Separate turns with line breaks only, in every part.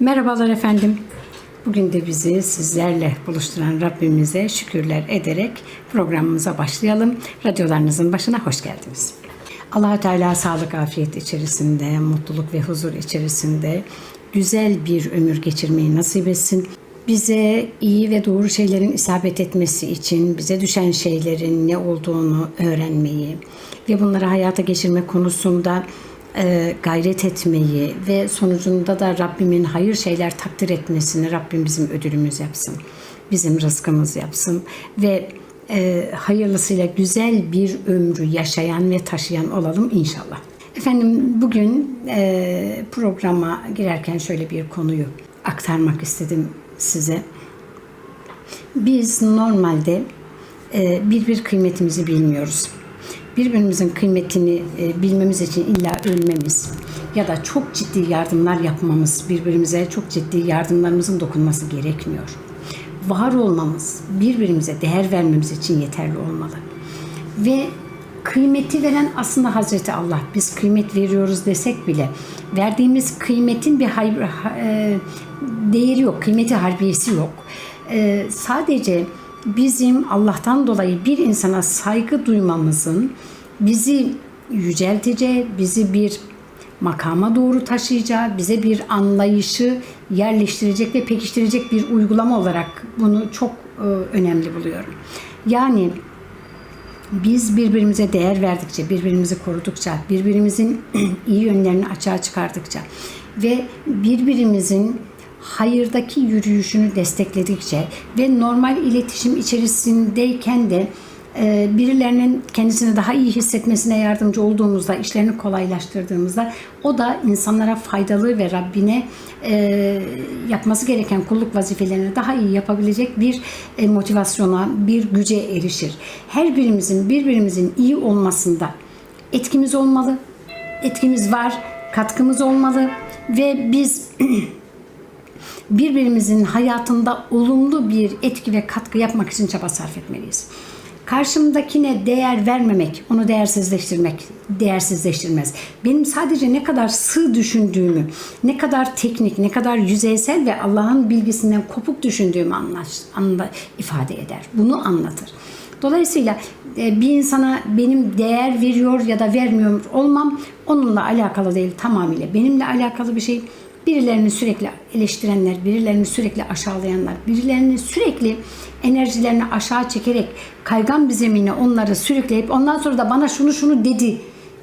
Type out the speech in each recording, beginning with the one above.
Merhabalar efendim. Bugün de bizi sizlerle buluşturan Rabbimize şükürler ederek programımıza başlayalım. Radyolarınızın başına hoş geldiniz. allah Teala sağlık, afiyet içerisinde, mutluluk ve huzur içerisinde güzel bir ömür geçirmeyi nasip etsin. Bize iyi ve doğru şeylerin isabet etmesi için bize düşen şeylerin ne olduğunu öğrenmeyi ve bunları hayata geçirme konusunda e, gayret etmeyi ve sonucunda da Rabbimin hayır şeyler takdir etmesini Rabbim bizim ödülümüz yapsın. Bizim rızkımız yapsın ve e, hayırlısıyla güzel bir ömrü yaşayan ve taşıyan olalım inşallah. Efendim bugün e, programa girerken şöyle bir konuyu aktarmak istedim size. Biz normalde e, birbir kıymetimizi bilmiyoruz birbirimizin kıymetini e, bilmemiz için illa ölmemiz ya da çok ciddi yardımlar yapmamız, birbirimize çok ciddi yardımlarımızın dokunması gerekmiyor. Var olmamız, birbirimize değer vermemiz için yeterli olmalı. Ve kıymeti veren aslında Hazreti Allah. Biz kıymet veriyoruz desek bile verdiğimiz kıymetin bir hay- e, değeri yok, kıymeti harbiyesi yok. E, sadece bizim Allah'tan dolayı bir insana saygı duymamızın bizi yücelteceği, bizi bir makama doğru taşıyacağı, bize bir anlayışı yerleştirecek ve pekiştirecek bir uygulama olarak bunu çok e, önemli buluyorum. Yani biz birbirimize değer verdikçe, birbirimizi korudukça, birbirimizin iyi yönlerini açığa çıkardıkça ve birbirimizin hayırdaki yürüyüşünü destekledikçe ve normal iletişim içerisindeyken de e, birilerinin kendisini daha iyi hissetmesine yardımcı olduğumuzda, işlerini kolaylaştırdığımızda o da insanlara faydalı ve Rabbine e, yapması gereken kulluk vazifelerini daha iyi yapabilecek bir e, motivasyona, bir güce erişir. Her birimizin birbirimizin iyi olmasında etkimiz olmalı, etkimiz var, katkımız olmalı ve biz birbirimizin hayatında olumlu bir etki ve katkı yapmak için çaba sarf etmeliyiz. Karşımdakine değer vermemek, onu değersizleştirmek, değersizleştirmez. Benim sadece ne kadar sığ düşündüğümü, ne kadar teknik, ne kadar yüzeysel ve Allah'ın bilgisinden kopuk düşündüğümü anlaş, anla, ifade eder. Bunu anlatır. Dolayısıyla e, bir insana benim değer veriyor ya da vermiyor olmam onunla alakalı değil tamamıyla benimle alakalı bir şey birilerini sürekli eleştirenler, birilerini sürekli aşağılayanlar, birilerini sürekli enerjilerini aşağı çekerek kaygan bir zemine onları sürükleyip ondan sonra da bana şunu şunu dedi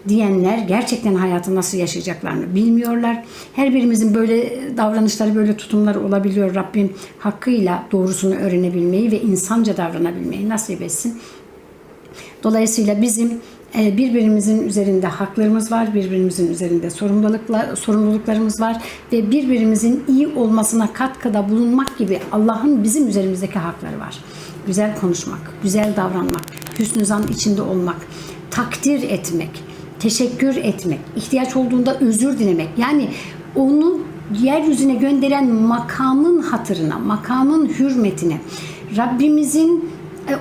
diyenler gerçekten hayatı nasıl yaşayacaklarını bilmiyorlar. Her birimizin böyle davranışları, böyle tutumları olabiliyor. Rabbim hakkıyla doğrusunu öğrenebilmeyi ve insanca davranabilmeyi nasip etsin. Dolayısıyla bizim birbirimizin üzerinde haklarımız var, birbirimizin üzerinde sorumlulukla, sorumluluklarımız var ve birbirimizin iyi olmasına katkıda bulunmak gibi Allah'ın bizim üzerimizdeki hakları var. Güzel konuşmak, güzel davranmak, hüsnü zan içinde olmak, takdir etmek, teşekkür etmek, ihtiyaç olduğunda özür dilemek. Yani onu yeryüzüne gönderen makamın hatırına, makamın hürmetine, Rabbimizin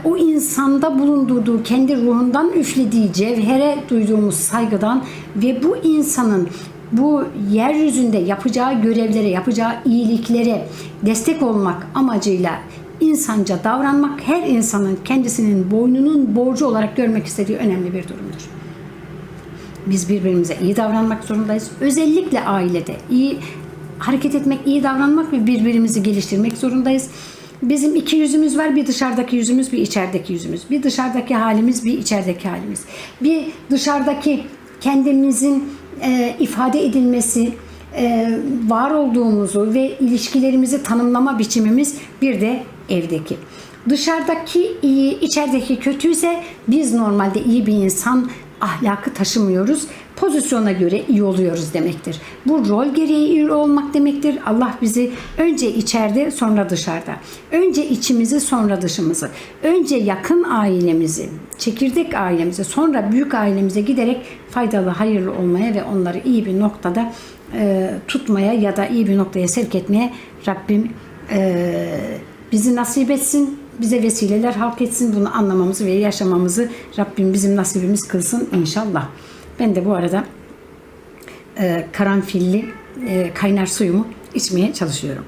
o insanda bulundurduğu kendi ruhundan üflediği cevhere duyduğumuz saygıdan ve bu insanın bu yeryüzünde yapacağı görevlere, yapacağı iyiliklere destek olmak amacıyla insanca davranmak her insanın kendisinin boynunun borcu olarak görmek istediği önemli bir durumdur. Biz birbirimize iyi davranmak zorundayız. Özellikle ailede iyi hareket etmek, iyi davranmak ve birbirimizi geliştirmek zorundayız. Bizim iki yüzümüz var. Bir dışarıdaki yüzümüz, bir içerideki yüzümüz. Bir dışarıdaki halimiz, bir içerideki halimiz. Bir dışarıdaki kendimizin e, ifade edilmesi, e, var olduğumuzu ve ilişkilerimizi tanımlama biçimimiz bir de evdeki. Dışarıdaki iyi, içerideki kötüyse biz normalde iyi bir insan ahlakı taşımıyoruz. Pozisyona göre iyi oluyoruz demektir. Bu rol gereği iyi olmak demektir. Allah bizi önce içeride sonra dışarıda. Önce içimizi sonra dışımızı. Önce yakın ailemizi, çekirdek ailemizi sonra büyük ailemize giderek faydalı, hayırlı olmaya ve onları iyi bir noktada e, tutmaya ya da iyi bir noktaya sevk etmeye Rabbim e, bizi nasip etsin bize vesileler halk etsin bunu anlamamızı ve yaşamamızı Rabbim bizim nasibimiz kılsın inşallah. Ben de bu arada e, karanfilli e, kaynar suyumu içmeye çalışıyorum.